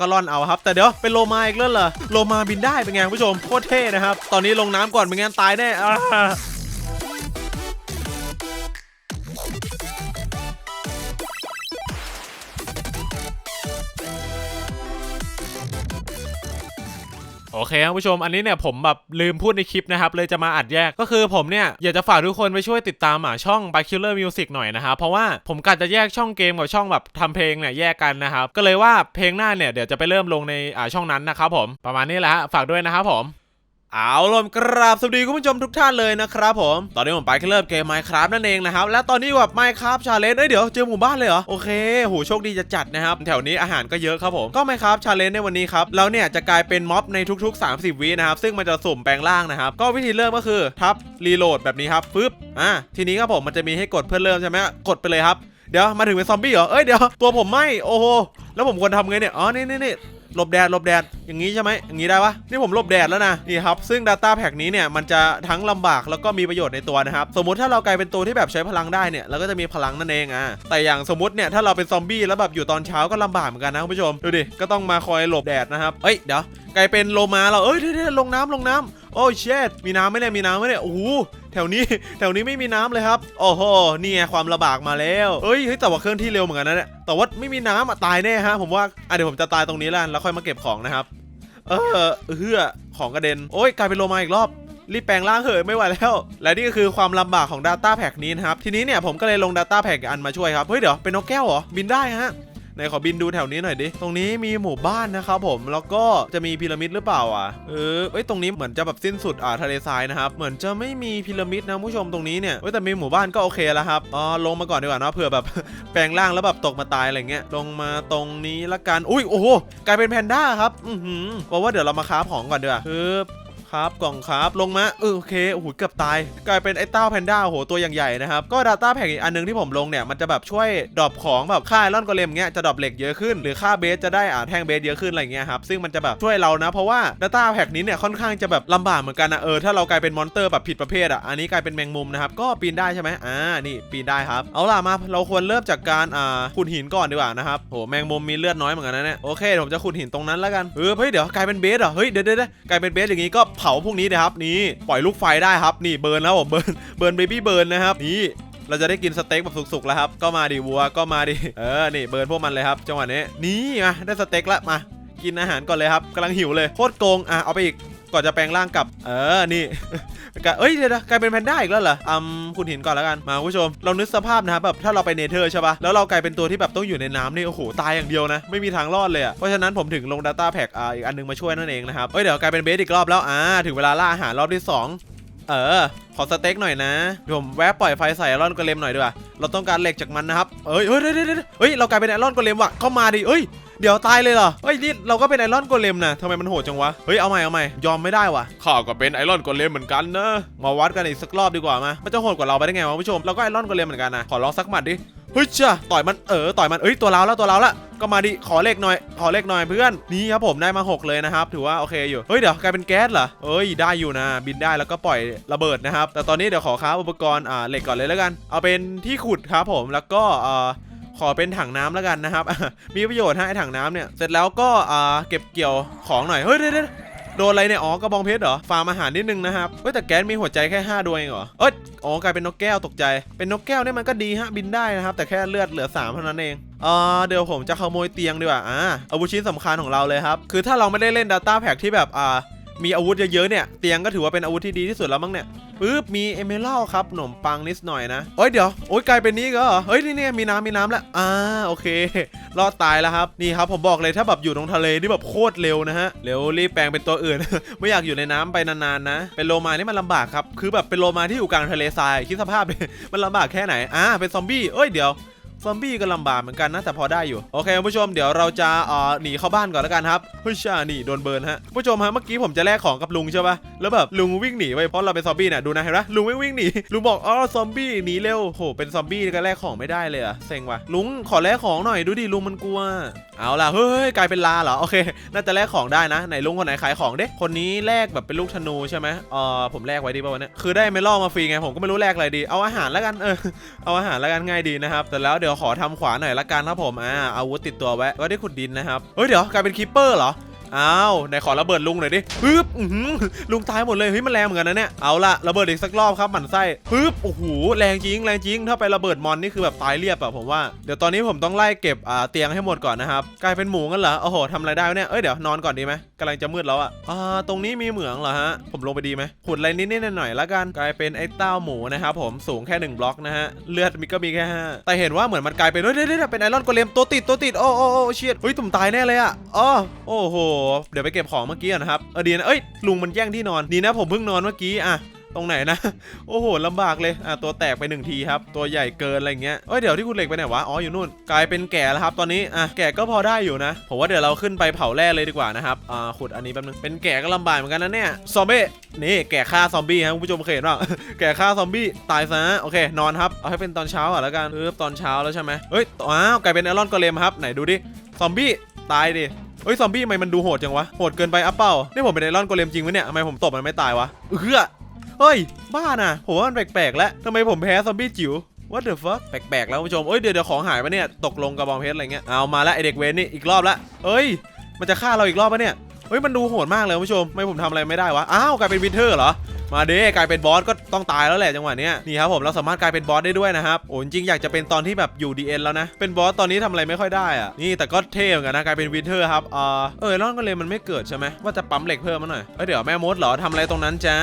ก็ล่อนเอาครับ แต่เดี๋ยวเป็นโลมาอีกแล้วเหรอโลมาบินได้เป็นไงคุณผู้ชมโคตรเท่นะครับ ตอนนี้ลงน้ำก่อนไม่งั้นตายแน่ อ่าโอเคครับผู้ชมอันนี้เนี่ยผมแบบลืมพูดในคลิปนะครับเลยจะมาอัดแยกก็คือผมเนี่ยอยากจะฝากทุกคนไปช่วยติดตามอะช่อง by Killer Music หน่อยนะครับเพราะว่าผมกะจะแยกช่องเกมกับช่องแบบทำเพลงเนี่ยแยกกันนะครับก็เลยว่าเพลงหน้าเนี่ยเดี๋ยวจะไปเริ่มลงในอ่าช่องนั้นนะครับผมประมาณนี้แหละฝากด้วยนะครับผม เอาลมกราบสวัสดีคุณผู้ชมทุกท่านเลยนะครับผม ตอนนี้ผมไปเริ่มเกม Minecraft นั่นเองนะครับ และตอนนี้แบบ Minecraft Challenge เอ้ยเดี๋ยวเจอหมู่บ้านเลยเหรอ โอเคโหโชคดีจะจัดนะครับ แถวนี้อาหารก็เยอะครับผม ก็ Minecraft Challenge ในวันนี้ครับ เราเนี่ยจะกลายเป็นม็อบในทุก ๆ 30 วินะครับ ซึ่งมันจะสุ่มแปลงร่างนะครับ ก็วิธีเริ่มก็คือทับรีโหลดแบบนี้ครับปึ๊บอะทีนี้ครับผมมันจะมีให้กดเพื่อเริ่มใช่ไหมกดไปเลยครับเดี๋ยวมาถึงเป็นซอมบี้เหรอเอ้ยเดี๋ยวตัวผมไม่โอ้โหแล้วผมควรทำไงเนี่ยอ๋อนี่นี่นี่ หลบแดดหลบแดดอย่างนี้ใช่ไหมอย่างนี้ได้ปะนี่ผมหลบแดดแล้วนะนี่ครับซึ่ง Data Pack นี้เนี่ยมันจะทั้งลำบากแล้วก็มีประโยชน์ในตัวนะครับสมมุติถ้าเรากลายเป็นตัวที่แบบใช้พลังได้เนี่ยเราก็จะมีพลังนั่นเองอะแต่อย่างสมมติเนี่ยถ้าเราเป็นซอมบี้แล้วแบบอยู่ตอนเช้าก็ลำบากเหมือนกันนะคุณผู้ชมดูดิก็ต้องมาคอยหลบแดดนะครับเอ้ยเดี๋ยวกลายเป็นโลมาเราเอ้ยเดี๋ยวลงน้ำลงน้ำโอ้เชดมีน้ำไมเนี่ยมีน้ำไมเนี่ยโอ้โห แถวนี้แถวนี้ไม่มีน้ำเลยครับ โอ้โหนี่ไงความลำบากมาแล้วเฮ้ยแต่ว่าเคลื่อนที่เร็วเหมือนกันนะเนี่ยแต่ว่าไม่มีน้ำอะตายแน่ฮะผมว่าอะเดี๋ยวผมจะตายตรงนี้แล้วแล้วค่อยมาเก็บของนะครับ เออเฮือของกระเด็นโอ้ยกลายเป็นโลมาอีกรอบรีบแปลงร่างเหอะไม่ไหวแล้ว และนี่ก็คือความลำบากของ Data Pack นี้นะครับ ทีนี้เนี่ยผมก็เลยลง Data Pack อันมาช่วยครับ เฮ้ยเดี๋ยวเป็นนกแก้วเหรอ บินได้ฮะ ไหนขอบินดูแถวนี้หน่อยดิ ตรงนี้มีหมู่บ้านนะครับผม แล้วก็จะมีพีระมิดหรือเปล่าอะ เออเอ้ย ตรงนี้เหมือนจะแบบสิ้นสุดอ่าทะเลทรายนะครับ เหมือนจะไม่มีพีระมิดนะผู้ชมตรงนี้เนี่ยเอ้ยแต่มีหมู่บ้านก็โอเคแล้วครับ อ๋อ ลงมาก่อนดีกว่านะเผื่อแบบ แปลงร่างแล้วแบบตกมาตายอะไรเงี้ย ลงมาตรงนี้ละกัน อุ้ย โอ้โห กลายเป็นแพนด้าครับ อือหือบอกว่าเดี๋ยวเรามาค้าของก่อนดีกว่าคือ ครับกล่องครับลงมาเออโอเคโอ้โหเกือบตาย กลายเป็นไอ้เต้าแพนด้าโอ้โหตัวอย่างใหญ่นะครับก็ Data Pack อีกอันหนึงที่ผมลงเนี่ยมันจะแบบช่วยดรอปของแบบค่าไอรอนกอเลมเงี้ยจะดรอปเหล็กเยอะขึ้นหรือค่าเบสจะได้อ่าแท่งเบสเยอะขึ้นอะไรเงี้ยครับซึ่งมันจะแบบช่วยเรานะเพราะว่า Data Pack นี้เนี่ยค่อนข้างจะแบบลำบากเหมือนกันนะเออถ้าเรากลายเป็นมอนเตอร์แบบผิดประเภทอะอันนี้กลายเป็นแมงมุมนะครับก็ปีนได้ใช่ไหมอ่านี่ปีนได้ครับเอาล่ะมาเราควรเริ่มจากการอ่าขุดหินก่อนดีกว่านะครับโหแมงมุมมีเลือดน้อยเหมือนกันนะเนี่ยโอเคผมจะขุดหินตรงนั้นแล้วกันเออเฮ้ยเดี๋ยวกลายเป็นเบสเหรอเฮ้ยเดี๋ยวเดี๋ยวเดี๋ยวกลายเป็นเบสอย่างงี้ก็เผาพวกนี้นะครับนี่ปล่อยลูกไฟได้ครับนี่เบิร์นแล้วผมเบิร์นเบิร์นเบบี้เบิร์นนะครับนี่เราจะได้กินสเต็กแบบสุกๆแล้วครับ ก็มาดิวัวก็มาดิเออนี่เบิร์นพวกมันเลยครับจังหวะนี้นี่มาได้สเต็กแล้วมากินอาหารก่อนเลยครับกำลังหิวเลยโคตรโกงอะเอาไปอีก ก่อนจะแปลงร่างกลับ เออ นี่ เอ้ย เดี๋ยวนะกลายเป็นแพนด้าอีกแล้วเหรออืมคุณหินก่อนแล้วกัน มาคุณผู้ชม เรานึกสภาพนะครับแบบถ้าเราไปเนเธอร์ใช่ปะแล้วเรากลายเป็นตัวที่แบบต้องอยู่ในน้ำนี่ โอ้โห ตายอย่างเดียวนะ ไม่มีทางรอดเลยอะเพราะฉะนั้นผมถึงลง Data Pack อ่า อีกอันนึงมาช่วยนั่นเองนะครับ เอ้ย เดี๋ยวกลายเป็นเบสอีกรอบแล้ว อ่า ถึงเวลาล่าอาหารรอบที่สองเออ ขอสเต็กหน่อยนะเดี๋ยวผมแวะปล่อยไฟใส่ไอรอนกอเลมหน่อยดีกว่าเราต้องการเหล็กจากมันนะครับเอ้ยเฮ้ยเฮ้ยเฮ้ยเฮ้ยเฮ้ยเรากลายเป็นไอรอนกอเลมว่ะเข้ามาดิเอ้ย เดี๋ยวตายเลยเหรอ เฮ้ยนี่เราก็เป็นไอรอนโกเลมนะทำไมมันโหดจังวะ เฮ้ยเอาใหม่เอาใหม่ยอมไม่ได้วะข้าก็เป็นไอรอนโกเลมเหมือนกันนะ มาวัดกันอีกสักรอบดีกว่ามามันจะโหดกว่าเราไปได้ไงวะผู้ชม เราก็ไอรอนโกเลมเหมือนกันนะ ขอลองสักหมัดดิ เฮ้ยเจ้าต่อยมันเออต่อยมันเอ้ยตัวเราแล้วตัวเราละก็มาดิขอเลขหน่อย ขอเลขหน่อยเพื่อนนี่ครับผมได้มา 6 เลยนะครับ ถือว่าโอเคอยู่ เฮ้ยเดี๋ยวกลายเป็นแก๊สเหรอเอ้ยได้อยู่นะ บินได้แล้วก็ปล่อยระเบิดนะครับ แต่ตอนนี้เดี๋ยวขอค้าอุปกรณ์อ่าเหล็กก่อนเลยแล้วกัน เอาเป็นที่ขุดครับผมแล้วก็อ่า ขอเป็นถังน้ำแล้วกันนะครับ มีประโยชน์ฮะไอถังน้ำเนี่ย เสร็จแล้วก็อ่าเก็บเกี่ยวของหน่อย เฮ้ยเดี๋ยวเด้โดนอะไรเนี่ย อ๋อกระบองเพชรเหรอ ฟาร์มอาหารนิดนึงนะครับ เฮ้ยแต่แก๊สมีหัวใจแค่ 5 ดวงเองเหรอ เอ้ย อ๋อกลายเป็นนกแก้วตกใจ เป็นนกแก้วเนี่ยมันก็ดีฮะบินได้นะครับ แต่แค่เลือดเหลือ 3 เท่านั้นเองเอ่อเดี๋ยวผมจะขโมยเตียงดีกว่า อ่าอาวุธชิ้นสำคัญของเราเลยครับ คือถ้าเราไม่ได้เล่น Data Pack ที่แบบอ่า มีอาวุธเยอะๆเนี่ย เตียงก็ถือว่าเป็นอาวุธที่ดีที่สุดแล้วมั้งเนี่ยปึ๊บมีเอเมอรัลครับขนมปังนิดหน่อยนะเอ้ยเดี๋ยวโอ้ยกลายเป็นนี้ก็เหรอเฮ้ยนี่เนี่ยมีน้ำมีน้ำแล้วอ่าโอเค รอดตายแล้วครับนี่ครับผมบอกเลยถ้าแบบอยู่ตรงทะเลนี่แบบโคตรเร็วนะฮะเร็วรีบแปลงเป็นตัวอื่น ไม่อยากอยู่ในน้ำไปนานๆนะ เป็นโลมานี่มันลำบากครับคือแบบเป็นโลมาที่อยู่กลางทะเลทรายคิดสภาพเลยมันลำบากแค่ไหนอ่าเป็นซอมบี้เอ้ยเดี๋ยว ซอมบี้ก็ลำบากเหมือนกันนะแต่พอได้อยู่ โอเคคุณผู้ชมเดี๋ยวเราจะเอ่อหนีเข้าบ้านก่อนแล้วกันครับเฮ้ยช่านี่โดนเบิร์นฮะผู้ชมฮะเมื่อกี้ผมจะแลกของกับลุงใช่ปะแล้วแบบลุงวิ่งหนีไปเพราะเราเป็นซอมบี้เนี่ยดูนะเห็นไหมลุงวิ่งวิ่งหนีลุงบอกอ๋อซอมบี้หนีเร็วโหเป็นซอมบี้ก็แลกของไม่ได้เลยอะเซ็งว่ะลุงขอแลกของหน่อยดูดิลุงมันกลัว เอาล่ะเฮ้ยกลายเป็นลาเหรอโอเค น่าจะแลกของได้นะไหนลุงคนไหนขายของเด้คนนี้แลกแบบเป็นลูกธนูใช่ไหมเออผมแลกไว้ดีป่าวะเนี่ยคือได้ไม่ล่อมาฟรีไงผมก็ไม่รู้แลกอะไรดีเอาอาหารแล้วกันเออเอาอาหารแล้วกันง่ายดีนะครับแต่แล้วเดี๋ยวดี๋ยวขอทำขวาหน่อยละกันครับผมอ่าอาวุธติดตัวไว้ก็ได้ขุดดินนะครับเฮ้ยเดี๋ยวกลายเป็นคิปเปอร์เหรออ้าวไหนขอระเบิดลุงหน่อยดิปึ๊บอื้อลุงตายหมดเลยเฮ้ยมันแรงเหมือนกันนะเนี่ยเอาละระเบิดอีกสักรอบครับหมันไส้ปึ๊บโอ้โหแรงจริงแรงจริงถ้าไประเบิดมอนนี่คือแบบตายเรียบอะผมว่าเดี๋ยวตอนนี้ผมต้องไล่เก็บอ่าเตียงให้หมดก่อนนะครับกลายเป็นหมูกันเหรอโอ้โหทำอะไรได้เนี่ยเอ้ยเดี๋ยวนอนก่อนดีไหม กำลังจะมืดแล้วอะอ่าตรงนี้มีเหมืองเหรอฮะ ผมลงไปดีไหมขุดอะไรนิดๆหน่อยๆละกัน กลายเป็นไอ้เต้าหมูนะครับผม สูงแค่หนึ่งบล็อกนะฮะ เลือดมีก็มีแค่ห้าแต่เห็นว่าเหมือนมันกลายเป็นเฮ้ยเดี๋ยเป็นไอรอนโกเลมตัวติดตัวติด โอ้โอ้โอ้เชียดเฮ้ยตุ่มตายแน่เลยอะอ๋อโอ้โห เดี๋ยวไปเก็บของเมื่อกี้นะครับ เออดีนะ เอ้ย ลุงมันแย่งที่นอน ดีนะผมเพิ่งนอนเมื่อกี้อะ ตรงไหนนะ โอ้โหลำบากเลยอะตัวแตกไปหนึ่งทีครับ ตัวใหญ่เกินอะไรเงี้ยเอ้ยเดี๋ยวที่คุณเหล็กไปไหนวะ อ๋ออยู่นู่น กลายเป็นแก่แล้วครับ ตอนนี้อะแก่ก็พอได้อยู่นะ ผมว่าเดี๋ยวเราขึ้นไปเผาแร่เลยดีกว่านะครับ อ่าขุดอันนี้แป๊บนึง เป็นแก่ก็ลำบากเหมือนกันนะเนี่ย ซอมบี้นี่แก่ฆ่าซอมบี้ครับคุณผู้ชมเคยเห็นป่าแก่ฆ่าซอมบี้ตายซะโอเคนอนครับเอาให้เป็นตอนเช้าอะแล้วกันเออตอนเช้าแล้วใช่ไหมเอ้ยอ้าวกลายเป็นไอรอนโกเลมครับไหนดูดิซอมบี้ตายดิเฮ้ยซอมบี้ทำไมมันดูโหดจังวะโหดเกินไปอัปเป้านี่ผมเป็นไอรอนโกเลมจริงวะเนี่ยทำไมผมตบมันไม่ตายวะเออ เฮ้ย บ้าน่ะผมว่ามันแปลกๆแล้วทำไมผมแพ้ซอมบี้จิ๋ว What the fuck แปลกๆแล้วคุณผู้ชมเอ้ยเดี๋ยวเดี๋ยวของหายปะเนี่ย ตกลงกระบองเพชรอะไรเงี้ย เอามาแล้วไอเด็กเวนนี่อีกรอบละเอ้ย มันจะฆ่าเราอีกรอบปะเนี่ยเฮ้ยมันดูโหดมากเลยคุณผู้ชม ไม่ผมทำอะไรไม่ได้วะ อ้าวกลายเป็นวินเทอร์เหรอ มาเด้กลายเป็นบอสก็ต้องตายแล้วแหละจังหวะเนี้ยนี่ครับผมเราสามารถกลายเป็นบอสได้ด้วยนะครับ โอ้จริงอยากจะเป็นตอนที่แบบอยู่ดีเอ็นแล้วนะ เป็นบอสตอนนี้ทำอะไรไม่ค่อยได้อะนี่แต่ก็เท่เหมือนกันนะกลายเป็นวินเทอร์ครับ เออเออร่อนก็เลยมันไม่เกิดใช่ไหมว่าจะปั๊มเหล็กเพิ่มมาหน่อยเอ้ยเดี๋ยวแม่มดเหรอทำอะไรตรงนั้นจ๊ะ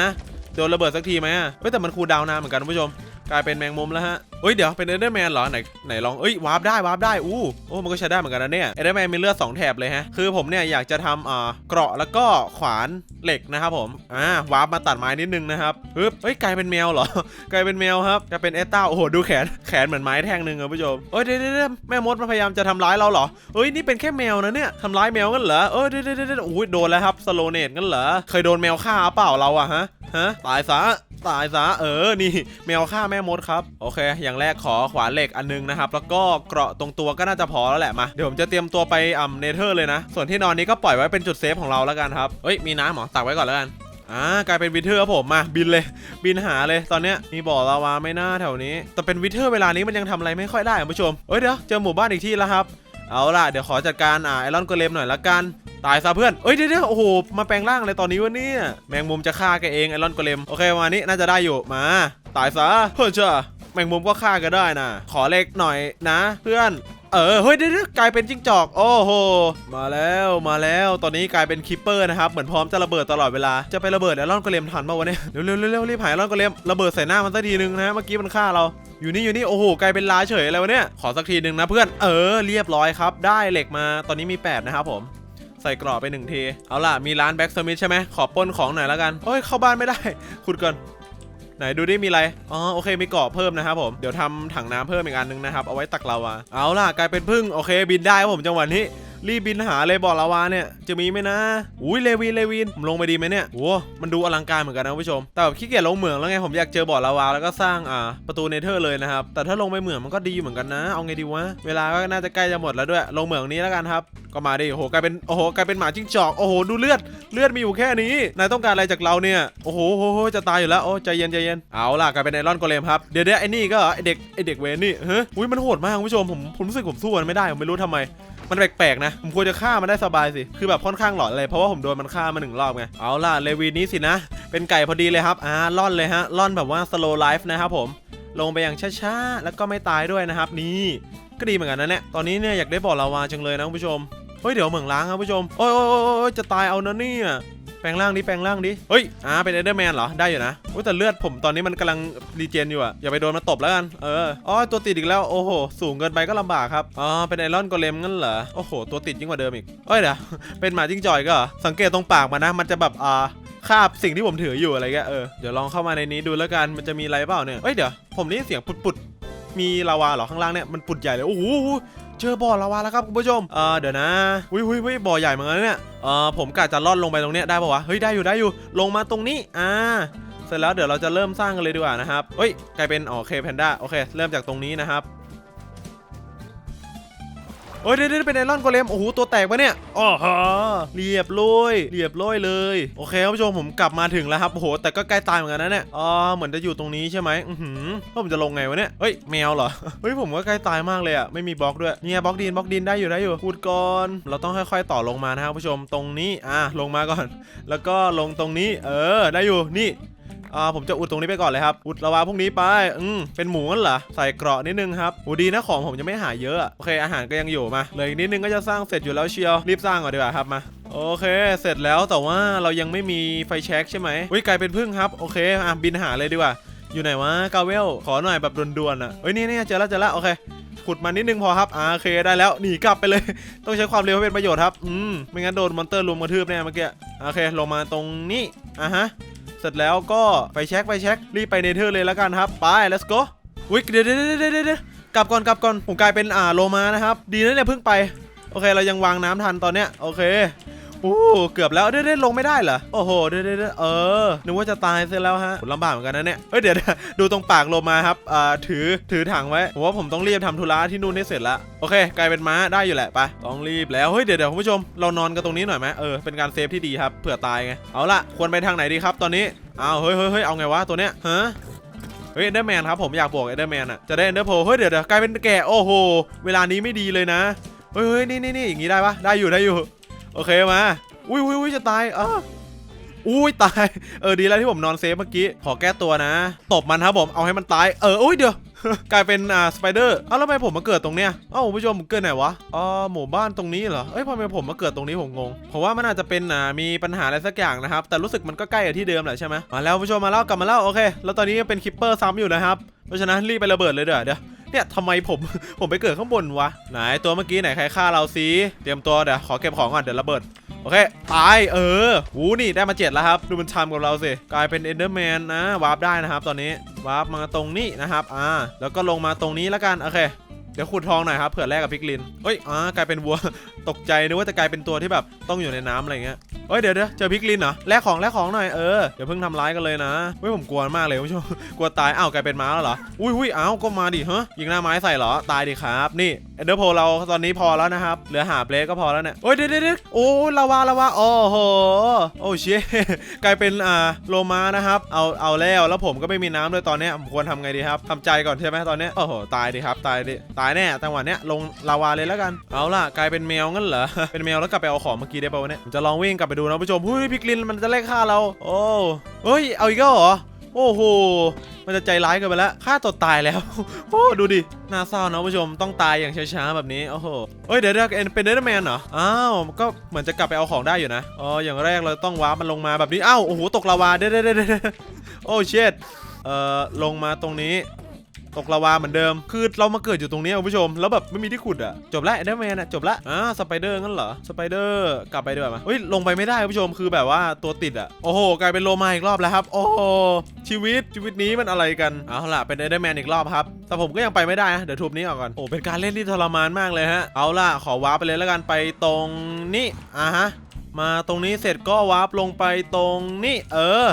โดนระเบิดสักทีไหมอะเฮ้ยแต่มันคูลดาวน์นานเหมือนกันคุณผู้ชม กลายเป็นแมงมุมแล้วฮะเฮ้ยเดี๋ยวเป็นเอเดอร์แมนเหรอไหนไหนลองเอ้ยวาร์ปได้วาร์ปได้อู้โอ้มันก็ใช้ได้เหมือนกันนะเนี่ยเอเดอร์แมนมีเลือดสองแถบเลยฮะคือผมเนี่ยอยากจะทำอ่าเกราะแล้วก็ขวานเหล็กนะครับผมอ่าวาร์ปมาตัดไม้นิดนึงนะครับปึ๊บเฮ้ยกลายเป็นแมวเหรอ กลายเป็นแมวครับกลายเป็นเอต้าโอ้โหดูแขนแขนเหมือนไม้แท่งหนึ่งครับผู้ชมเอ้ยเดี๋ยวเดี๋ยวเดี๋ยวแม่มดมาพยายามจะทำร้ายเราเหรอเฮ้ยนี่เป็นแค่แมวนะเนี่ยทำร้ายแมวกันเหรอเออเดี๋ยเดี๋ยวเดี๋ยวโอ้ยโดนแล้วครับสโลเนตกันเหรอเคยโดนแมวฆ่าเปล่าเราอะฮะฮะตายซะตายซะเออนี่แมวฆ่าแมมดครับ โอเค อย่างแรกขอขวานเหล็กอันนึงนะครับ แล้วก็เกราะตรงตัวก็น่าจะพอแล้วแหละมา เดี๋ยวผมจะเตรียมตัวไปอ่ำเนเธอร์เลยนะ ส่วนที่นอนนี้ก็ปล่อยไว้เป็นจุดเซฟของเราแล้วกันครับ เอ้ย มีน้ำหรอ ตักไว้ก่อนแล้วกันอ่ากลายเป็นวิเทอร์ครับผมมาบินเลย บินหาเลยตอนเนี้ยมีบ่อลาวาไม่น่าแถวนี้ แต่เป็นวิเทอร์เวลานี้มันยังทำอะไรไม่ค่อยได้คุณผู้ชมเอ้ยเดี๋ยวเจอหมู่บ้านอีกที่แล้วครับ เอาล่ะเดี๋ยวขอจัดการอ่าไอรอนโกเลมหน่อยละกันตายซะเพื่อน เอ้ยเดี๋ยวเดี๋ยวโอ้โห มาแปลงร่างอะไรตอนนี้วะเนี่ย แมงมุมจะฆ่าแกเองไอรอนโกเลม โอเควันนี้น่าจะได้อยู่ มา ตายซะเพื่อนเจ้าแมงมุมก็ฆ่ากันได้นะ ขอเล็กหน่อยนะ เพื่อน เออ เฮ้ยเดี๋ยวกลายเป็นจิ้งจอก โอ้โห มาแล้วมาแล้ว ตอนนี้กลายเป็นคิปเปอร์นะครับ เหมือนพร้อมจะระเบิดตลอดเวลา จะไประเบิดไอรอนโกเลมทันป่าวะเนี่ย เร็วเร็วเร็วเร็วรีบหายไอรอนโกเลมระเบิดใส่หน้ามันสักทีนึงนะ เมื่อกี้มันฆ่าเราอยู่นี่อยู่นี่โอ้โหกลายเป็นลาเฉยอะไรวะเนี่ย ขอสักทีหนึ่งนะเพื่อนเออเรียบร้อยครับ ได้เหล็กมาตอนนี้มี 8 นะครับผมใส่กรอบไปหนึ่งที เอาล่ะ มีร้านแบ็กสมิธใช่ไหมขอป้นของหน่อยแล้วกันโอ้ยเข้าบ้านไม่ได้ ขุดก่อน ไหนดูดิมีอะไร อ๋อโอเคมีเกาะเพิ่มนะครับผม เดี๋ยวทำถังน้ำเพิ่มอีกอันนึงนะครับ เอาไว้ตักเราอะเอาล่ะกลายเป็นพึ่งโอเคบินได้ครับผมจังหวะนี้รีบบินหาเลยบ่อลาวาเนี่ยจะมีไหมนะอุ้ยเลวินเลวินผมลงไปดีไหมเนี่ยโอ้มันดูอลังการเหมือนกันนะผู้ชม แต่แบบขี้เกียจลงเหมืองแล้วไงผมอยากเจอบ่อลาวาแล้วก็สร้างอ่าประตูเนเธอร์เลยนะครับแต่ถ้าลงไปเหมืองมันก็ดีเหมือนกันนะ เอาไงดีวะเวลาก็น่าจะใกล้จะหมดแล้วด้วย ลงเหมืองนี้แล้วกันครับก็มาดิโอ้โหกลายเป็นโอ้โหกลายเป็นหมาจิ้งจอกโอ้โหดูเลือดเลือดมีอยู่แค่นี้นายต้องการอะไรจากเราเนี่ยโอ้โหจะตายอยู่แล้วโอ้ใจเย็นใจเย็นเอาล่ะกลายเป็นไอรอนโกเลมครับเดี๋ยวเดี๋ยวไอ้นี่ก็ไอเด็กไอเด็กเวนนี่เฮ้ยมันโหดมากคุณผู้ชมผมผมรู้สึกผมสู้มันไม่ได้ผมไม่รู้ทำไม มันแปลกๆนะ ผมควรจะฆ่ามันได้สบายสิ คือแบบค่อนข้างหลอนเลย เพราะว่าผมโดนมันฆ่ามาหนึ่งรอบไง เอาล่ะ เลวีนี้สินะ เป็นไก่พอดีเลยครับ อ่าล่อนเลยฮะ ล่อนแบบว่า slow life นะครับผม ลงไปอย่างช้าๆ แล้วก็ไม่ตายด้วยนะครับ นี่ ก็ดีเหมือนกันนะเนี่ย ตอนนี้เนี่ยอยากได้บ่อลาวาจังเลยนะคุณผู้ชม เฮ้ยเดี๋ยวเหมืองล้างครับผู้ชม โอ้ยโอ้ยโอ้ยโอ้ยจะตายเอานะเนี่ย แปลงร่างดิแปลงร่างดิ เฮ้ย อ่า เป็นเอเดอร์แมนเหรอ ได้อยู่นะโอ้ยแต่เลือดผมตอนนี้มันกำลังรีเจนอยู่อะอย่าไปโดนมาตบแล้วกัน เออ อ๋อ ตัวติดอีกแล้ว โอ้โห สูงเกินไปก็ลำบากครับ อ๋อ เป็นไอรอนโกเลมงั้นเหรอ โอ้โห ตัวติดยิ่งกว่าเดิมอีกเอ้ยเดี๋ยวเป็นหมาจิ้งจอยก็เหรอสังเกตตรงปากมันนะ มันจะแบบ อ่าคาบสิ่งที่ผมถืออยู่อะไรเงี้ย เออ เดี๋ยวลองเข้ามาในนี้ดูแล้วกัน มันจะมีอะไรเปล่าเนี่ยเอ้ยเดี๋ยว ผมได้ยินเสียงปุดๆมีลาวาเหรอข้างล่างเนี่ย มันปุดใหญ่เลย โอ้โห เจอบ่อลาวาแล้วครับคุณผู้ชมเออเดี๋ยวนะวิวิวิบ่อใหญ่เหมือนกันเนี่ยเออผมกะจะลอดลงไปตรงเนี้ยได้ปะวะเฮ้ยได้อยู่ได้อยู่ ลงมาตรงนี้อ่าเสร็จแล้วเดี๋ยวเราจะเริ่มสร้างกันเลยดีกว่านะครับเฮ้ยกลายเป็นอ๋อโอเคแพนด้าโอเค เริ่มจากตรงนี้นะครับ โอ้ยเดี๋ยวเดี๋ยวเป็นไอรอนโกเลมโอ้โหตัวแตกปะเนี่ยอ๋อฮะเรียบร้อยเรียบร้อยเลยโอเคครับผู้ชมผมกลับมาถึงแล้วครับโอ้โหแต่ก็ใกล้ตายเหมือนกันนะเนี่ยอ๋อเหมือนจะอยู่ตรงนี้ใช่ไหมอือหือแล้วผมจะลงไงวะเนี่ยเฮ้ยแมวเหรอเฮ้ยผมก็ใกล้ตายมากเลยอะไม่มีบล็อกด้วยเนี่ยบล็อกดินบล็อกดินได้อยู่ได้อยู่พูดก่อนเราต้องค่อยๆต่อลงมานะครับผู้ชมตรงนี้อะลงมาก่อน แล้วก็ลงตรงนี้ เออได้อยู่นี่ อ่าผมจะอุดตรงนี้ไปก่อนเลยครับ อุดระวาพวกนี้ไป อืม เป็นหมูนั่นเหรอ ใส่เกราะนิดนึงครับโอ้ดีนะของผมยังไม่หายเยอะ โอเค อาหารก็ยังอยู่มาเลยนิดนึงก็จะสร้างเสร็จอยู่แล้วเชียว รีบสร้างก่อนดีกว่าครับ มาโอเค เสร็จแล้วแต่ว่าเรายังไม่มีไฟแช็กใช่ไหมอุ้ยกลายเป็นพึ่งครับ โอเค อะ บินหาเลยดีกว่า อยู่ไหนวะ กาเวล ขอหน่อยแบบด่วนๆอะเอ้ย นี่นี่เจอแล้วเจอแล้ว โอเค ขุดมานิดนึงพอครับ อ่า โอเค ได้แล้ว หนีกลับไปเลย ต้องใช้ความเร็วให้เป็นประโยชน์ครับ อืม ไม่งั้นโดนมอนเตอร์ลุมกระทืบแน่เมื่อกี้ โอเค ลงมาตรงนี้ อะฮะ เสร็จแล้วก็ไปเช็คไปเช็ครีบไปเนเธอร์เลยแล้วกันครับ ไป let's go วิกเดี๋ยวเดี๋ยวเดี๋ยวเดี๋ยวเดี๋ยกลับก่อนกลับก่อนผมกลายเป็นอ่าโลมานะครับ ดีนะเนี่ยเพิ่งไป โอเคเรายังวางน้ำทันตอนเนี้ยโอเค โอ้เกือบแล้วเด้เด้ลงไม่ได้เหรอโอ้โหเด้เด้เออนึกว่าจะตายเสียแล้วฮะลำบากเหมือนกันนะเนี่ยเอ้ยเดี๋ยวดูตรงปากโลมาครับอ่าถือถือถังไว้ผมว่าผมต้องรีบทำธุระที่นู่นให้เสร็จละโอเค กลายเป็นม้าได้อยู่แหละไปต้องรีบแล้วเฮ้ยเดี๋ยวเดี๋ยวคุณผู้ชมเรานอนกันตรงนี้หน่อยไหมเออเป็นการเซฟที่ดีครับเผื่อตายไงเอาละควรไปทางไหนดีครับ ตอนนี้อ้าวเฮ้ยเฮ้ยเฮ้ยเอาไงวะตัวเนี้ยฮะเฮ้ยเอนเดอร์แมนครับผมอยากบวกเอนเดอร์แมนอะจะได้เอนเดอร์โพเฮ้ยเดี๋ยวเดี๋ยวกลายเป็นแกะโอ้โห เวลานี้ไม่ดีเลยนะ เฮ้ยเฮ้ยนี่นี่นี่อย่างงี้ได้ปะได้อยู่ได้อยู่ โอเคมา อุ้ยอุ้ยอุ้ยจะตายอ้าอุ้ยตาย เออดีแล้วที่ผมนอนเซฟเมื่อกี้ ขอแก้ตัวนะ ตบมันครับผม เอาให้มันตาย เอออุ้ยเดี๋ยว กลายเป็นอ่าสไปเดอร์เอ้าแล้วทำไมผมมาเกิดตรงเนี้ยเอ้าคุณผู้ชมเกิดไหนวะอ๋อหมู่บ้านตรงนี้เหรอ เอ้ยทำไมผมมาเกิดตรงนี้ผมงง ผมว่ามันอาจจะเป็นอ่ามีปัญหาอะไรสักอย่างนะครับ แต่รู้สึกมันก็ใกล้กับที่เดิมแหละใช่ไหมมาแล้วผู้ชมมาแล้วกลับมาแล้วโอเค แล้วตอนนี้เป็นคิปเปอร์ซ้ำอยู่นะครับ เพราะฉะนั้นรีบไประเบิดเลยเดี๋ยวเดี๋ยว เนี่ยทำไมผม ผมไปเกิดข้างบนวะ ไหนตัวเมื่อกี้ไหนใครฆ่าเราซิเตรียมตัวเดี๋ยวขอเก็บของก่อนเดี๋ยวระเบิดโอเคตายเออหูนี่ได้มาเจ็ดแล้วครับดูมันชามกับเราสิกลายเป็นเอนเดอร์แมนนะวาร์ปได้นะครับ ตอนนี้วาร์ปมาตรงนี้นะครับอ่าแล้วก็ลงมาตรงนี้แล้วกันโอเค ดี๋ยวขุดทองหน่อยครับเผื่อแลกกับพิกลินเอ้ยอ่ากลายเป็นวัว ตกใจนึกว่าจะกลายเป็นตัวที่แบบต้องอยู่ในน้ำอะไรเงี้ยเอ้ยเดี๋ยวเดี๋ยวเจอพิกลินเหรอแลกของแลกของหน่อยเออเดี๋ยวเพิ่งทำร้ายกันเลยนะเฮ้ยผมกลัวมากเลยคุณผู้ชมกลัวตายอ้าวกลายเป็นม้าแล้วเหรออุ้ยอุ้ยอ้าวก็มาดิฮะยิงหน้าไม้ใส่เหรอตายดิครับนี่เอเดอร์โพเราตอนนี้พอแล้วนะครับเหลือหาเบลก็พอแล้วเนี่ยโอ้ยเดี๋ยวเดี๋ยวเดี๋ยวโอ้ลาวาลาวาโอ้โหโอ้เชี่ยกลายเป็นอ่าโลมานะครับเอาเอาแล้วแล้วผมก็ไม่มีน้ำด้วยตอนเนี้ยผมควรทำไงดีครับทำใจก่อนใช่ไหมตอนเนี้ยโอ้โหตายดิครับตายดิตายายแน่จังหวะเนี้ยลงลาวาเลยแล้วกันเอาล่ะกลายเป็นแมวงั้นเหรอเป็นแมวแล้วกลับไปเอาของเมื่อกี้ได้ป่าวเนี่ยผมจะลองวิ่งกลับไปดูนะผู้ชมเฮ้ยพิกลินมันจะไล่ฆ่าเรา โอ้เฮ้ยเอาอีกแล้วเหรอโอ้โหมันจะใจร้ายกินไปแล้วฆ่าตัวตายแล้ว โอ้ดูดิน่าเศร้านะผู้ชมต้องตายอย่างช้าๆแบบนี้โอ้โหเฮ้ยเดี๋ยวเดี๋ยวเป็นเดอร์แมนเหรออ้าวก็เหมือนจะกลับไปเอาของได้อยู่นะอ๋ออย่างแรกเราต้องวาร์ปมันลงมาแบบนี้อ้าวโอ้โหตกลาวาเด้เด้เด้เด้โอ้เชิดเอ่อลงมาตรงนี้ ตกลาวาเหมือนเดิม คือเรามาเกิดอยู่ตรงนี้คุณผู้ชม แล้วแบบไม่มีที่ขุดอะ จบแล้วเอเดอร์แมนอะจบละอ่าสไปเดอร์งั้นเหรอ สไปเดอร์กลับไปด้วยมั้ยเฮ้ยลงไปไม่ได้คุณผู้ชม คือแบบว่าตัวติดอะ โอ้โหกลายเป็นโลมาอีกรอบแล้วครับ โอ้โหชีวิตชีวิตนี้มันอะไรกัน เอาล่ะเป็นเอเดอร์แมนอีกรอบครับ แต่ผมก็ยังไปไม่ได้นะเดี๋ยวทุบนี้ออกก่อน โอ้เป็นการเล่นที่ทรมานมากเลยฮะ เอาล่ะขอวาร์ปไปเลยแล้วกันไปตรงนี้อ่าฮะมาตรงนี้เสร็จก็วาร์ปลงไปตรงนี้เออ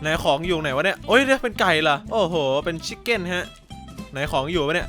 ไหนของอยู่ไหนวะเนี่ยโอ้ยเนี่ยเป็นไก่เหรอโอ้โห เป็นชิคเก้นฮะ ไหนของอยู่ปะเนี่ย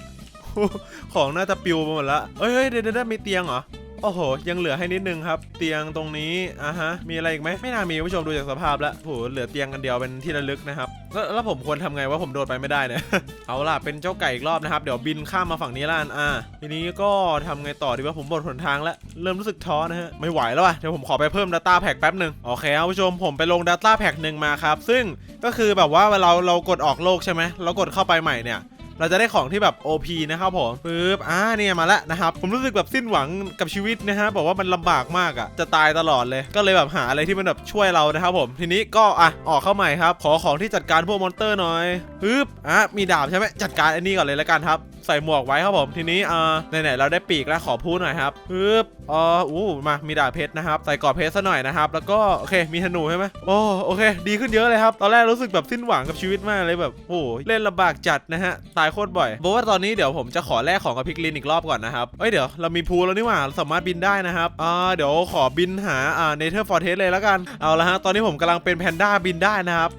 ของน่าจะปิวไปหมดละเอ้ยเฮ้ยเดี๋ยวเดี๋ยวมีเตียงเหรอ โอ้โห ยังเหลือให้นิดนึงครับ เตียงตรงนี้อะฮะ มีอะไรอีกไหมไม่น่ามีผู้ชมดูจากสภาพแล้วโหเหลือเตียงกันเดียวเป็นที่ระลึกนะครับ แล้วผมควรทำไงว่าผมโดดไปไม่ได้เนี่ย เอาล่ะ เป็นเจ้าไก่อีกรอบนะครับ เดี๋ยวบินข้ามมาฝั่งนี้ละกันอ่า ทีนี้ก็ทำไงต่อดีว่าผมหมดหนทางแล้ว เริ่มรู้สึกท้อนะฮะ ไม่ไหวแล้วว่ะ เดี๋ยวผมขอไปเพิ่ม Data Pack แป๊บหนึ่งโอเคครับผู้ชม ผมไปลง Data Pack หนึ่งมาครับ ซึ่งก็คือแบบว่าเวลาเรากดออกโลกใช่ไหมเรากดเข้าไปใหม่เนี่ย เราจะได้ของที่แบบ OP นะครับผมปึ๊บอ่าเนี่ยมาแล้วนะครับ ผมรู้สึกแบบสิ้นหวังกับชีวิตนะฮะบอกว่ามันลำบากมากอะ่ะ จะตายตลอดเลย ก็เลยแบบหาอะไรที่มันแบบช่วยเรานะครับผม ทีนี้ก็อะออกเข้าใหม่ครับ ขอของที่จัดการพวกมอนเตอร์หน่อยปึ๊บอะมีดาบใช่ไหมจัดการอันนี้ก่อนเลยแล้วกันครับใส่หมวกไว้ครับผมทีนี้อ่าไหนๆเราได้ปีกแล้วขอพูดหน่อยครับปึ๊บอ๋ออู้มามีดาบเพชรนะครับใส่กรอบเพชรซะหน่อยนะครับ แล้วก็โอเคมีธนูใช่ไหมโอ้โอเค ดีขึ้นเยอะเลยครับตอนแรกรู้สึกแบบสิ้นหวังกับชีวิตมากเลยแบบโอ้เล่นลำบากจัดนะฮะตายโคตรบ่อยบอกว่าตอนนี้เดี๋ยวผมจะขอแลกของกับพิกลินอีกรอบก่อนนะครับเอ้ยเดี๋ยวเรามีพูแล้วนี่หว่าเราสามารถบินได้นะครับอ่าเดี๋ยวขอบินหาอ่าเนเธอร์ฟอร์เทสเลยแล้วกันเอาละฮะตอนนี้ผมกำลังเป็นแพนด้าบินได้นะครับ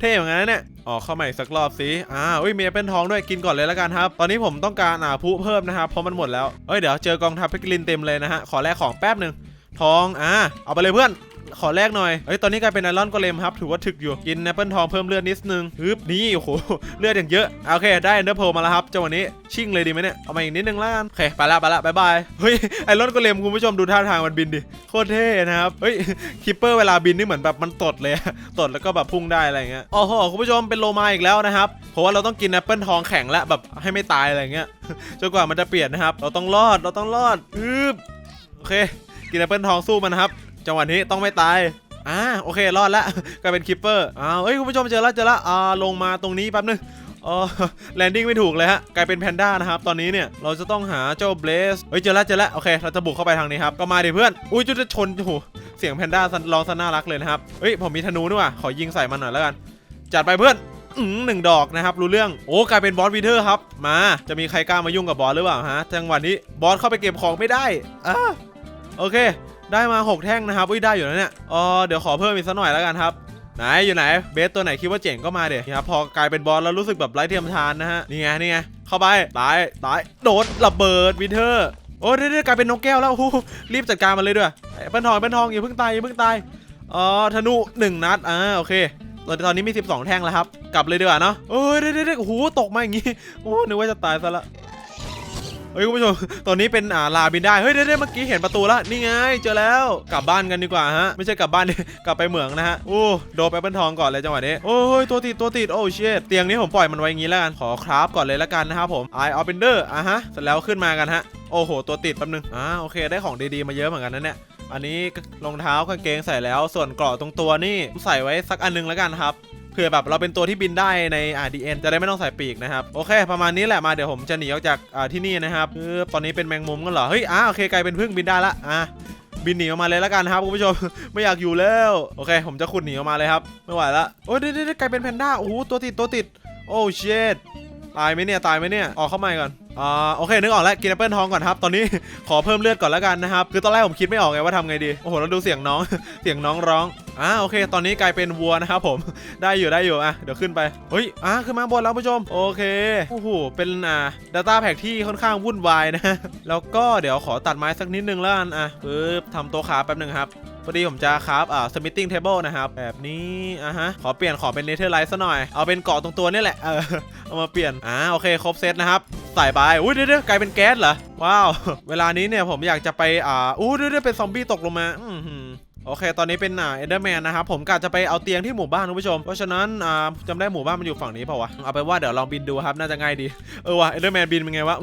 เท่เหมือนกันนเนี่ยออกเข้ามาอีกสักรอบสิอ่าอุ้ยมีเป็นทองด้วยกินก่อนเลยแล้วกันครับ ตอนนี้ผมต้องการอ่าผู้เพิ่มนะครับเพราะมันหมดแล้วเอ้ยเดี๋ยวเจอกองทัพเพกลินเต็มเลยนะฮะขอแลกของแป๊บหนึ่งทองอ่าเอาไปเลยเพื่อน ขอแลกหน่อยเอ้ยตอนนี้กลายเป็นไอรอนโกเลมครับ ถือว่าถึกอยู่ กินแอปเปิลทองเพิ่มเลือดนิดนึงฮึบนี่โอ้โห เลือดอย่างเยอะ โอเค ได้เอนเดอร์โพมาแล้วครับจังหวะนี้ชิ่งเลยดีไหมเนี่ย เอามาอีกนิดนึงล้วกันโอเค ไปละไปละบายบาย เฮ้ย ไอรอนโกเลมคุณผู้ชมดูท่าทางมันบินดิ โคตรเท่นะครับ เฮ้ย คิปเปอร์เวลาบินนี่เหมือนแบบมันตดเลย ตดแล้วก็แบบพุ่งได้อะไรเงี้ยโอ้โหคุณผู้ชมเป็นโลมาอีกแล้วนะครับ เพราะว่าเราต้องกินแอปเปิลทองแข็งแล้วแบบให้ไม่ตายอะไรเงี้ยจนกว่ามันจะเปลี่ยนนะครับ เราต้องรอด เราต้องรอดฮึบโอเค กินแอปเปิลทองสู้มันนะครับ จังหวะนี้ต้องไม่ตายอ่าโอเครอดแล้วกลายเป็นคิปเปอร์อ้าวเอ้ยคุณผู้ชมเจอแล้วเจอแล้วอ่าลงมาตรงนี้แป๊บนึงอ๋อแลนดิ้งไม่ถูกเลยฮะกลายเป็นแพนด้านะครับ ตอนนี้เนี่ยเราจะต้องหาเจ้าเบลสเฮ้ยเจอแล้วเจอแล้วโอเค เราจะบุกเข้าไปทางนี้ครับ ก็มาดิเพื่อน อุ้ยจุดจะชนโอ้โหเสียงแพนด้าร้องซะน่ารักเลยนะครับเฮ้ยผมมีธนูด้วยว่ะขอยิงใส่มันหน่อยแล้วกัน จัดไปเพื่อนอืมหนึ่งดอกนะครับ รู้เรื่องโอ้กลายเป็นบอสวีเทอร์ครับ มาจะมีใครกล้ามายุ่งกับบอสหรือเปล่าฮะจังหวะนี้บอสเข้าไปเก็บของไม่ได้อะโอเค ได้มา 6 แท่งนะครับอุ้ยได้อยู่นะเนี่ยอ๋อเดี๋ยวขอเพิ่มอีกสักหน่อยแล้วกันครับไหนอยู่ไหนเบสตัวไหนคิดว่าเจ๋งก็มาเดี๋ยวครับพอกลายเป็นบอสแล้วรู้สึกแบบไร้เทียมทานนะฮะนี่ไงนี่ไงเข้าไปตายตายโดดระเบิดวีเทอร์โอ้เรื่อยๆกลายเป็นนกแก้วแล้วโอ้รีบจัดการมันเลยด้วยเปิ้ลทองเปิ้ลทองอย่าเพิ่งตายอย่าเพิ่งตายอ๋อธนูหนึ่งนัดอ่าโอเคตอนนี้มี 12 แท่งแล้วครับ กลับเลยดีกว่าเนาะเอ้ยเด็ดๆโอ้โหตกมาอย่างงี้โอ้นึกว่าจะตายซะละ เฮ้ยคุณผู้ชมตอนนี้เป็นอ่าลาบินได้ เฮ้ยเด็ดๆเมื่อกี้เห็นประตูแล้วนี่ไงเจอแล้วกลับบ้านกันดีกว่าฮะไม่ใช่กลับบ้านดิกลับไปเหมืองนะฮะโอ้โดนไปเปิลทองก่อนเลยจังหวะนี้โอ้ยตัวติดตัวติดโอ้เชดเตียงนี้ผมปล่อยมันไว้งี้แล้วกันขอคราฟก่อนเลยแล้วกันนะครับผม I o p e n d e r อะฮะเสร็จแล้วขึ้นมากันฮะโอ้โห ตัวติดแป๊บนึงอ่าโอเคได้ของดีๆมาเยอะเหมือนกันนะเนี่ยอันนี้รองเท้ากางเกงใส่แล้ว ส่วนเกราะตรงตัวนี่ใส่ไว้สักอันนึงแล้วกันครับ เผื่อแบบเราเป็นตัวที่บินได้ใน RDN จะได้ไม่ต้องใส่ปีกนะครับ โอเคประมาณนี้แหละมาเดี๋ยวผมจะหนีออกจากอ่าที่นี่นะครับคือตอนนี้เป็นแมงมุมกันเหรอเฮ้ยอ่าโอเคกลายเป็นพึ่งบินได้ละอะบินหนีออกมาเลยแล้วกันครับคุณผู้ชม ไม่อยากอยู่แล้วโอเค ผมจะขุดหนีออกมาเลยครับไม่ไหวละโอ้ยเดี๋ยวๆๆกลายเป็นแพนด้าโอ้โหตัวติดตัวติด โอ้เชดตายไหมเนี่ยตายไหมเนี่ยออกเข้ามาก่อนอ่าโอเคนึกออกแล้วกินแอปเปิลทองก่อนครับตอนนี้ ขอเพิ่มเลือดก่อนแล้วกันนะครับคือตอนแรกผมคิดไม่ออกไงว่าทำไงดีโอ้โหแล้วดูเสียงน้อง เสียงน้องร้องอ่าโอเค ตอนนี้กลายเป็นวัวนะครับผมได้อยู่ได้อยู่อะเดี๋ยวขึ้นไปเฮ้ยอ่าขึ้นมาบนแล้วผู้ชมโอเคโอ้โหเป็นอ่า Data Pack ที่ค่อนข้างวุ่นวายนะแล้วก็เดี๋ยวขอตัดไม้สักนิดนึงแล้วกันอะปึ๊บทำต๊ะขาแป๊บหนึ่งครับ พอดีผมจะคราฟอ่า smithing table นะครับ แบบนี้อะฮะ ขอเปลี่ยนขอเป็นเนเธอร์ไลท์ซะหน่อย เอาเป็นเกาะตรงตัวนี่แหละ เออ เอามาเปลี่ยน อ่า โอเค ครบเซตนะครับใส่ไปอุ้ยเดี๋ยวๆกลายเป็นแก๊สเหรอ ว้าว เวลานี้เนี่ยผมอยากจะไป อ่า อู้เดี๋ยวๆเป็นซอมบี้ตกลงมา อือหือ โอเค ตอนนี้เป็นอ่าเอเดอร์แมนนะครับ ผมกะจะไปเอาเตียงที่หมู่บ้านคุณผู้ชม เพราะฉะนั้นอ่าจำได้หมู่บ้านมันอยู่ฝั่งนี้เปล่าวะ เอาไปนว่าเดี๋ยวลองบินดูครับ น่าจะง่ายดี เออว่ะเอเดอร์แมนบินเป็นไงวะ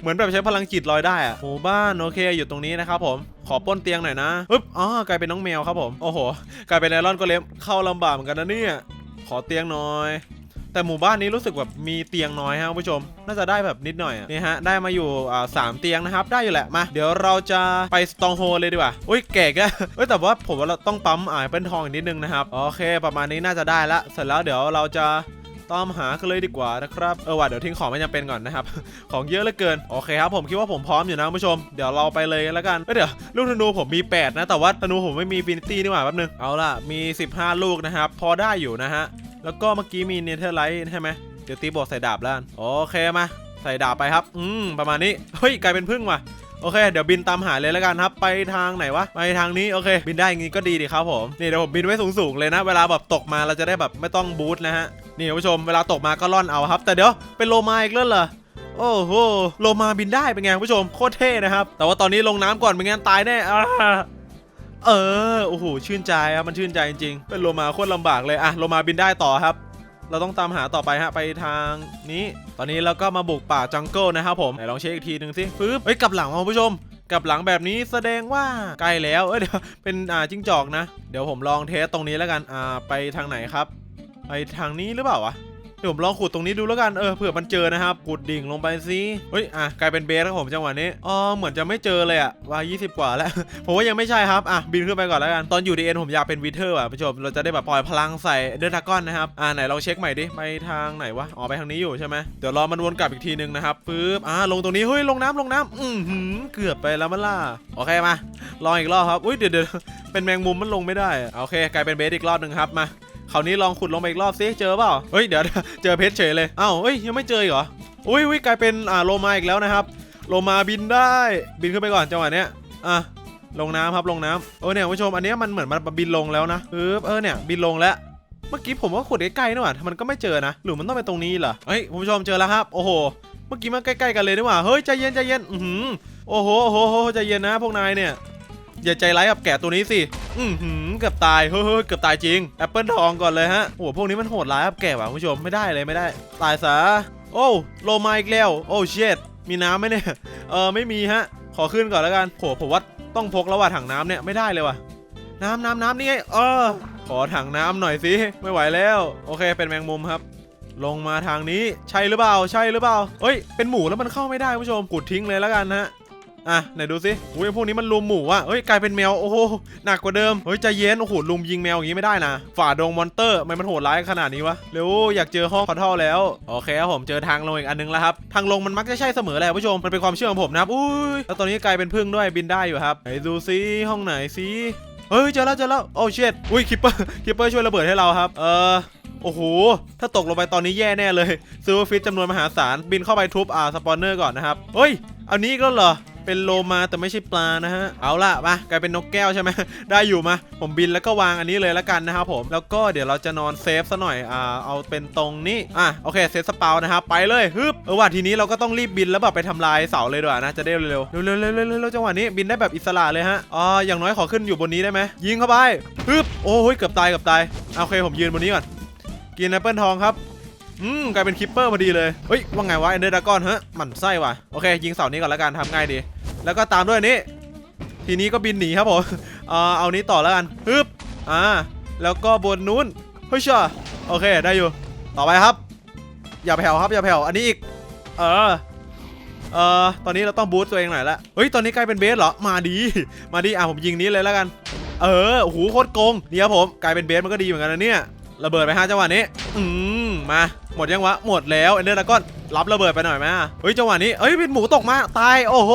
เหมือนแบบใช้พลังจิตลอยได้อะหมู่บ้านโอเค อยู่ตรงนี้นะครับผม ขอป้นเตียงหน่อยนะปึ๊บ อ๋อกลายเป็นน้องแมวครับผม โอ้โห กลายเป็นไอรอนก็เล็มเข้าลำบากเหมือนกันนะเนี่ย ขอเตียงหน่อย แต่หมู่บ้านนี้รู้สึกแบบมีเตียงน้อยฮะคุณผู้ชม น่าจะได้แบบนิดหน่อยนี่ฮะได้มาอยู่อ่าสามเตียงนะครับ ได้อยู่แหละมา เดี๋ยวเราจะไปสตองโฮเลยดีกว่าอุ้ยแก่ก็เอ้ยแต่ว่าผมว่าเราต้องปั๊มอ่าเป็นทองอีกนิดนึงนะครับโอเค ประมาณนี้น่าจะได้ละเสร็จแล้วเดี๋ยวเราจะตามหากันเลยดีกว่านะครับเออว่ะเดี๋ยวทิ้งของไม่จำเป็นก่อนนะครับ ของเยอะเหลือเกินโอเคครับผมคิดว่าผมพร้อมอยู่นะผู้ชมเดี๋ยวเราไปเลยแล้วกันเอ้ยเดี๋ยวลูกธนูผมมี 8 นะ แต่ว่าธนูผมไม่มีฟินิตี้นี่หว่าแป๊บนึงเอาล่ะมี 15 ลูกนะครับพอได้อยู่นะฮะ แล้วก็เมื่อกี้มีเนเธอร์ไลท์ใช่ไหมเดี๋ยวตีบวกใส่ดาบแล้วโอเคมาใส่ดาบไปครับ อืม ประมาณนี้ เฮ้ย กลายเป็นพึ่งว่ะ โอเค เดี๋ยวบินตามหาเลยแล้วกันครับ ไปทางไหนวะ ไปทางนี้ โอเค บินได้อย่างงี้ก็ดีดีครับผม นี่เดี๋ยวผมบินไว้สูงๆเลยนะ เวลาแบบตกมาเราจะได้แบบไม่ต้องบูทนะฮะ นี่คุณผู้ชม เวลาตกมาก็ล่อนเอาครับ แต่เดี๋ยวเป็นโลมาอีกแล้วเหรอ โอ้โห โลมาบินได้เป็นไงคุณผู้ชม โคตรเท่นะครับ แต่ว่าตอนนี้ลงน้ำก่อนไม่งั้นตายแน่อ เออโอ้โหชื่นใจครับมันชื่นใจจริงๆเป็นโลมาโคตรลำบากเลยอะโลมาบินได้ต่อครับ เราต้องตามหาต่อไปฮะไปทางนี้ ตอนนี้เราก็มาบุกป่าจังเกิลนะครับผมไหนลองเช็คอีกทีหนึ่งสิปึ๊บเฮ้ยกลับหลังมาคุณผู้ชมกลับหลังแบบนี้แสดงว่าใกล้แล้วเอ้ยเดี๋ยวเป็นอ่าจิ้งจอกนะ เดี๋ยวผมลองเทสตรงนี้แล้วกันอ่าไปทางไหนครับ ไปทางนี้หรือเปล่าวะ ดี๋ยวผมลองขุดตรงนี้ดูแล้วกัน เออเผื่อมันเจอนะครับ ขุดดิ่งลงไปสิเฮ้ย อะ กลายเป็นเบสครับผมจังหวะนี้ อ๋อ เหมือนจะไม่เจอเลยอะว่า 20 กว่าแล้ว ผมว่ายังไม่ใช่ครับ อะ บินขึ้นไปก่อนแล้วกัน ตอนอยู่ดีเอ็นผมอยากเป็นวิเทอร์อะผู้ชม เราจะได้แบบปล่อยพลังใส่เดอร์ดากอนนะครับ อ่าไหนลองเช็คใหม่ดิ ไปทางไหนวะ อ๋อไปทางนี้อยู่ใช่ไหมเดี๋ยวรอมันวนกลับอีกทีนึงนะครับปึ๊บ อ่าลงตรงนี้เฮ้ยลงน้ำลงน้ำอือหือเกือบไปแล้วมันล่ะ โอเคมา ลองอีกรอบครับ อุ้ยเดี๋ยวเดี๋ยวเป็นแมงมุมมันลงไม่ได้โอเค กลายเป็นเบสอีกรอบหนึ่งครับมา คราวนี้ลองขุดลงไปอีกรอบซิเจอเปล่าเฮ้ยเดี๋ยวเจอเพชรเฉยเลยอ้าวเฮ้ยยังไม่เจออีกเหรออุ้ยอุ้ยกลายเป็นอ่าโลมาอีกแล้วนะครับ โลมาบินได้บินขึ้นไปก่อนจังหวะเนี้ยอะลงน้ำครับลงน้ำเออเนี่ยคุณผู้ชมอันเนี้ยมันเหมือนมันบินลงแล้วนะเออเออเนี่ยบินลงแล้วเมื่อกี้ผมว่าขุดใกล้ๆนี่หว่ามันก็ไม่เจอนะหรือมันต้องเป็นตรงนี้เหรอเฮ้ยคุณผู้ชมเจอแล้วครับ โอ้โห เมื่อกี้มันใกล้ๆกันเลยนี่หว่าเฮ้ยใจเย็นใจเย็นอือโอ้โหโอ้โหใจเย็นนะพวกนายเนี่ย อย่าใจร้ายกับแกะตัวนี้สิ อือหือเกือบตาย เฮ้ยเกือบตายจริง แอปเปิลทองก่อนเลยฮะโอ้โหพวกนี้มันโหดร้ายกับแกะว่ะคุณผู้ชม ไม่ได้เลยไม่ได้ ตายซะ โอ้โลมาอีกแล้ว โอ้เชดมีน้ำไหมเนี่ย เออไม่มีฮะ ขอขึ้นก่อนแล้วกันโหผมว่าต้องพกแล้วว่ะถังน้ำเนี่ยไม่ได้เลยว่ะ น้ำน้ำน้ำนี่ไง เออ ขอถังน้ำหน่อยสิ ไม่ไหวแล้ว โอเค เป็นแมงมุมครับลงมาทางนี้ใช่หรือเปล่าใช่หรือเปล่าเอ้ยเป็นหมูแล้วมันเข้าไม่ได้คุณผู้ชมกดทิ้งเลยแล้วกันนะฮะ อะไหนดูสิอุ้ยพวกนี้มันลุมหมูอะเอ้ยกลายเป็นแมวโอ้โหหนักกว่าเดิมเฮ้ยใจเย็นโอ้โหลุมยิงแมวอย่างนี้ไม่ได้นะฝ่าดงมอนเตอร์ทำไมมันโหดร้ายขนาดนี้วะเร็วอยากเจอห้องคอทัลแล้วโอเคครับผมเจอทางลงอีกอันนึงแล้วครับทางลงมันมักจะใช่เสมอแหละผู้ชมมันเป็นความเชื่อของผมนะครับอุ้ยแล้วตอนนี้กลายเป็นพึ่งด้วยบินได้อยู่ครับไหนดูซิห้องไหนซิเฮ้ยเจอแล้วเจอแล้วโอ้เชิดอุ้ยคิปเปอร์คิปเปอร์ช่วยระเบิดให้เราครับ เออโอ้โห ถ้าตกลงไปตอนนี้แย่แน่เลยซิลเวอร์ฟิตจำนวนมหาศาล บินเข้าไปทุบอ่าสปอนเนอร์ก่อนนะครับ เฮ้ย เอานี้ก็เหรอ เป็นโลมาแต่ไม่ใช่ปลานะฮะ เอาล่ะมากลายเป็นนกแก้วใช่ไหม ได้อยู่มา ผมบินแล้วก็วางอันนี้เลยแล้วกันนะครับผม แล้วก็เดี๋ยวเราจะนอนเซฟซะหน่อย อ่า เอาเป็นตรงนี้ อะ โอเค เซฟสปาวนะครับ ไปเลยฮึบ เออว่าทีนี้เราก็ต้องรีบบินแล้วแบบไปทำลายเสาเลยดีกว่านะ จะได้เร็วเร็วเร็วเร็วเร็วจังหวะนี้บินได้แบบอิสระเลยฮะ อ่า อย่างน้อยขอขึ้นอยู่บนนี้ได้ไหม ยิงเข้าไปฮึบ โอ้ยเกือบตายเกือบตาย โอเค ผมยืนบนนี้ก่อน กินแอปเปิลทองครับ อืมกลายเป็นคิปเปอร์พอดีเลย เฮ้ย ว่าไงวะเอนเดอร์ดากอนฮะหมั่นไส้ว่ะ โอเค ยิงเสานี้ก่อนแล้วกันทำง่ายดี แล้วก็ตามด้วยนี้ ทีนี้ก็บินหนีครับผม เออเอานี้ต่อแล้วกันฮึบ อ่า แล้วก็บนนู้นเฮ้ยเช่อโอเค ได้อยู่ ต่อไปครับ อย่าแผ่วครับ อย่าแผ่ว อันนี้อีก เออ เอ่อตอนนี้เราต้องบูสต์ตัวเองหน่อยละ เฮ้ย ตอนนี้กลายเป็นเบสเหรอ มาดี มาดี อะผมยิงนี้เลยแล้วกัน เออโอ้โหโคตรโกง นี่ครับผม กลายเป็นเบสมันก็ดีเหมือนกันนะเนี่ย ระเบิดไปฮะจังหวะนี้ อืม มา หมดยังวะ หมดแล้วเอนเดอร์ดากอนรับระเบิดไปหน่อยไหมเฮ้ยจังหวะนี้เอ้ยเป็นหมูตกมาตายโอ้โห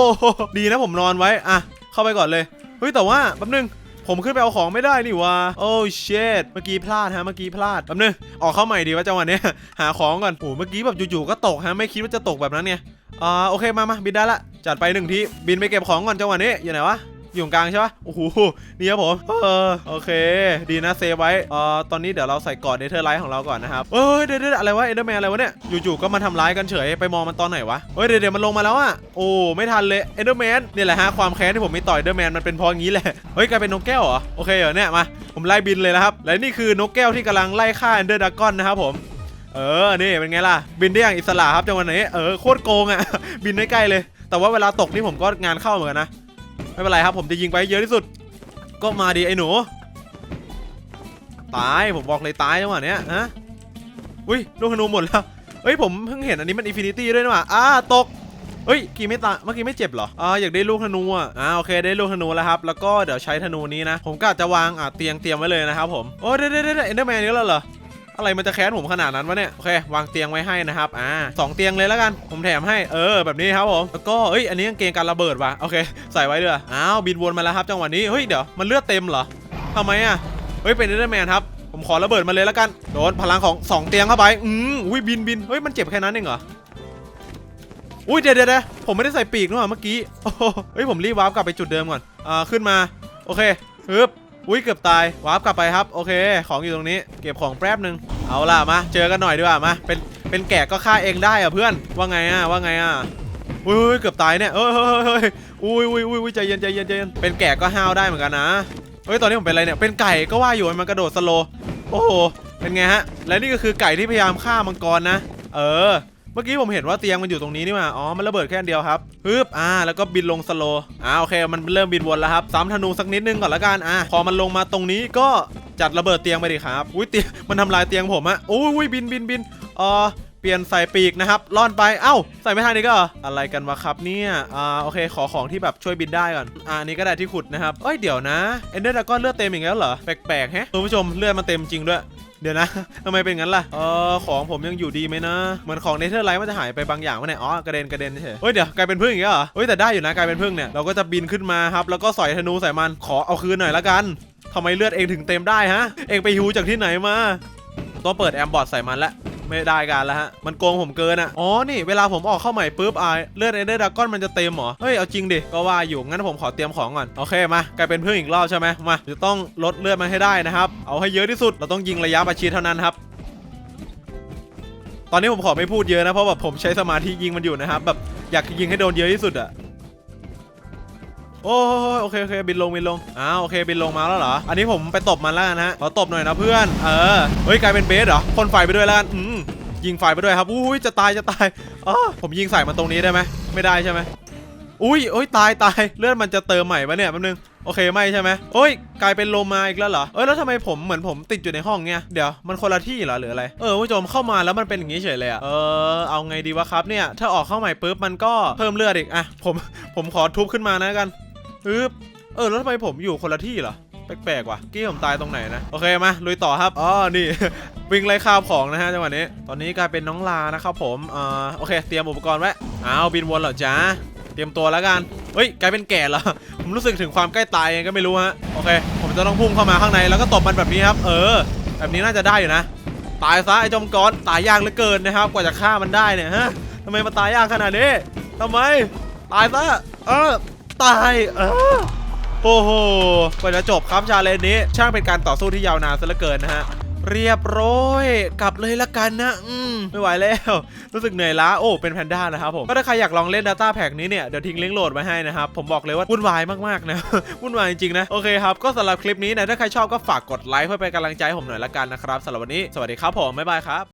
ดีนะผมนอนไว้อะเข้าไปก่อนเลยเฮ้ยแต่ว่าแป๊บนึงผมขึ้นไปเอาของไม่ได้นี่วะโอ้เชดเมื่อกี้พลาดฮะเมื่อกี้พลาดแป๊บนึงออกเข้าใหม่ดีว่าจังหวะนี้หาของก่อนโอ้เมื่อกี้แบบจู่ๆก็ตกฮะไม่คิดว่าจะตกแบบนั้นเนี่ยอ่าโอเคมามาบินได้ละจัดไปหนึ่งทีบินไปเก็บของก่อนจังหวะนี้อยู่ไหนวะ อยู่กลางใช่ปะโอ้โหนี่ครับผมเออโอเค ดีนะเซฟไว้เอ่อตอนนี้เดี๋ยวเราใส่กอดเนเธอร์ไลท์ของเราก่อนนะครับเอ้ยเดี๋ยวเดี๋ยวอะไรวะเอเดอร์แมนอะไรวะเนี่ยอยู่ๆก็มาทำร้ายกันเฉยไปมองมันตอนไหนวะเฮ้ยเดี๋ยวเดี๋ยวมันลงมาแล้วอะโอ้ไม่ทันเลยเอเดอร์แมนนี่แหละฮะความแค้นที่ผมมีต่อยเอเดอร์แมนมันเป็นเพราะงี้แหละเฮ้ยกลายเป็นนกแก้วเหรอโอเคเหรอเนี่ยมาผมไล่บินเลยนะครับและนี่คือนกแก้วที่กำลังไล่ฆ่าเอเดอร์ดากอนนะครับผมเออ นี่เป็นไงล่ะ บินได้อย่างอิสระครับจังหวะนี้ เออ โคตรโกงอะบินได้ใกล้เลย แต่ว่าเวลาตกนี่ผมก็งานเข้าเหมือนกันนะ ไม่เป็นไรครับ ผมจะยิงไปให้เยอะที่สุด ก็มาดีไอ้หนู ตายผมบอกเลยตายจังหวะเนี้ยฮะอุ้ยลูกธนูหมดแล้วเฮ้ยผมเพิ่งเห็นอันนี้มันอินฟินิตี้ด้วยนะว่ะอ่าตกเฮ้ยกี่ไม่ตายเมื่อกี้ไม่เจ็บเหรออ่าอยากได้ลูกธนูอะอ่าโอเคได้ลูกธนูแล้วครับ แล้วก็เดี๋ยวใช้ธนูนี้นะ ผมก็จะวางอ่าเตียงเตรียมไว้เลยนะครับผมโอ้เด้เด้เด้เอ็นเดอร์แมนนี้แล้วเหรอ อะไรมันจะแค้นผมขนาดนั้นวะเนี่ยโอเควางเตียงไว้ให้นะครับอ่าสองเตียงเลยแล้วกันผมแถมให้เออแบบนี้ครับผมแล้วก็เอ้ยอันนี้กางเกงการระเบิดว่ะโอเค ใส่ไว้ด้วยอ้าวบินวนมาแล้วครับจังหวะนี้เฮ้ยเดี๋ยวมันเลือดเต็มเหรอทำไมอะเฮ้ยเป็นเดอร์แมนครับผมขอระเบิดมาเลยแล้วกันโดนพลังของสองเตียงเข้าไปอืมอุ้ยบินบินเฮ้ยมันเจ็บแค่นั้นเองเหรออุ้ยเดี๋ยวเดี๋ยวผมไม่ได้ใส่ปีกนี่หว่าเมื่อกี้เฮ้ยผมรีบวาร์ปกลับไปจุดเดิมก่อนอ่าขึ้นมาโอเคฮึบ อุ้ยเกือบตายวาร์ปกลับไปครับโอเค ของอยู่ตรงนี้ เก็บของแป๊บหนึ่งเอาล่ะมาเจอกันหน่อยดีกว่ามาเป็นเป็นแกะก็ฆ่าเองได้อะเพื่อนว่าไงอะว่าไงอะอุ้ยเกือบตายเนี่ยเฮ้ยเฮ้ยเฮ้ยอุ้ยอุ้ยอุ้ยอุ้ยใจเย็นใจเย็นใจเย็นเป็นแกะก็ห้าวได้เหมือนกันนะเฮ้ยตอนนี้ผมเป็นอะไรเนี่ยเป็นไก่ก็ว่าอยู่มันกระโดดสโลโอ้โหเป็นไงฮะและนี่ก็คือไก่ที่พยายามฆ่ามังกรนะ เออ มื่อกี้ผมเห็นว่าเตียงมันอยู่ตรงนี้นี่มาอ๋อ มันระเบิดแค่เดียวครับฮึบอ่า แล้วก็บินลงสโลอ่า โอเค มันเริ่มบินวนแล้วครับ ซ้ำธนูสักนิดนึงก่อนละกัน อ่า พอมันลงมาตรงนี้ก็จัดระเบิดเตียงไปดิครับ อุ้ยเตียง มันทำลายเตียงผมอะอุ้ยอุ้ยบินบินบินเออเปลี่ยนใส่ปีกนะครับล่อนไป เอ้า ใส่ไม่ทันนี่ก็อะไรกันวะครับเนี่ย อ่า โอเค ขอของที่แบบช่วยบินได้ก่อน อ่านี้ก็ได้ที่ขุดนะครับ เอ้ย เดี๋ยวนะ เอนเดอร์ดากอนเลือดเต็มอีกแล้วเหรอ แปลกๆแฮะคุณผู้ชมเลือดมันเต็มจริงด้วย เดี๋ยวนะทำไมเป็นงั้นล่ะ เออของผมยังอยู่ดีไหมนะ เหมือนของเนเธอร์ไลท์มันจะหายไปบางอย่างวะเนี่ย อ๋อกระเด็นกระเด็นเฉยเฮ้ยเดี๋ยวกลายเป็นพึ่งอีกแล้วเหรอเฮ้ยแต่ได้อยู่นะกลายเป็นพึ่งเนี่ย เราก็จะบินขึ้นมาครับ แล้วก็สอยธนูใส่มัน ขอเอาคืนหน่อยละกันทำไมเลือดเองถึงเต็มได้ฮะ เองไปฮิวจากที่ไหนมาต้องเปิดแอมบอร์ดใส่มันละ ไม่ได้การแล้วฮะ มันโกงผมเกินอะอ๋อ นี่เวลาผมออกเข้าใหม่ปุ๊บอ่าเลือดเอเดอร์ดากอนมันจะเต็มเหรอ เฮ้ย เอาจริงดิ ก็ว่าอยู่ งั้นผมขอเตรียมของก่อน โอเค มากลายเป็นเพื่อนอีกรอบใช่ไหมมา จะต้องลดเลือดมันให้ได้นะครับ เอาให้เยอะที่สุด เราต้องยิงระยะประชิดเท่านั้นครับตอนนี้ผมขอไม่พูดเยอะนะ เพราะแบบผมใช้สมาธิยิงมันอยู่นะครับแบบอยากยิงให้โดนเยอะที่สุดอะ โอ้ยโอเคโอเคบินลงบินลงอ้าวโอเคบินลงมาแล้วเหรอ อันนี้ผมไปตบมันแล้วกันฮะขอตบหน่อยนะเพื่อน เออ เฮ้ยกลายเป็นเบสเหรอพ่นไฟไปด้วยแล้วกันอืมยิงไฟไปด้วยครับอุ้ยจะตายจะตายอ๋อผมยิงใส่มันตรงนี้ได้ไหมไม่ได้ใช่ไหมอุ้ยโอ้ยตายตายเลือดมันจะเติมใหม่ปะเนี่ยแป๊บนึงโอเคไม่ใช่ไหมโอ้ยกลายเป็นโลมาอีกแล้วเหรอ เอ้ยแล้วทำไมผมเหมือนผมติดอยู่ในห้องเงี้ย เดี๋ยวมันคนละที่เหรอหรืออะไร เออผู้ชมเข้ามาแล้วมันเป็นอย่างนี้เฉยเลยอะเออเอาไงดีวะครับเนี่ย ถ้าออกเข้าใหม่ปุ๊บมันก็เพิ่มเลือดอีก อะผมผมขอทุบขึ้นมานะกัน ปึ๊บเออแล้วทำไมผมอยู่คนละที่เหรอแปลกๆว่ะกี้ผมตายตรงไหนนะ โอเคมาลุยต่อครับอ๋อนี่ วิ่งไล่ข้าวของนะฮะจังหวะนี้ ตอนนี้กลายเป็นน้องลานะครับผมอ่อโอเค เตรียมอุปกรณ์ไว้อ้าวบินวนเหรอจ๊ะเตรียมตัวแล้วกันเฮ้ยกลายเป็นแก่เหรอผมรู้สึกถึงความใกล้ตายยังก็ไม่รู้ฮะโอเค ผมจะต้องพุ่งเข้ามาข้างในแล้วก็ตบมันแบบนี้ครับ เออ แบบนี้น่าจะได้อยู่นะ ตายซะไอ้จอมกรตายยากเหลือเกินนะครับ กว่าจะฆ่ามันได้เนี่ยฮะทำไมมันตายยากขนาดนี้ทำไม ตายซะเออ ตายเออโอ้โหกว่าจะจบครับชาเลนจ์นี้ ช่างเป็นการต่อสู้ที่ยาวนานซะเหลือเกินนะฮะเรียบร้อยกลับเลยละกันนะอืมไม่ไหวแล้ว รู้สึกเหนื่อยล้าโอ้เป็นแพนด้านะครับผมก็ถ้าใครอยากลองเล่น Data Pack นี้เนี่ย เดี๋ยวทิ้งลิงก์โหลดไว้ให้นะครับ ผมบอกเลยว่าวุ่นวายมากๆนะวุ่นวายจริงๆนะ โอเคครับ ก็สำหรับคลิปนี้นะ ถ้าใครชอบก็ฝากกดไลค์เพื่อเป็นกำลังใจผมหน่อยละกันนะครับสำหรับวันนี้สวัสดีครับผม บ๊ายบายครับ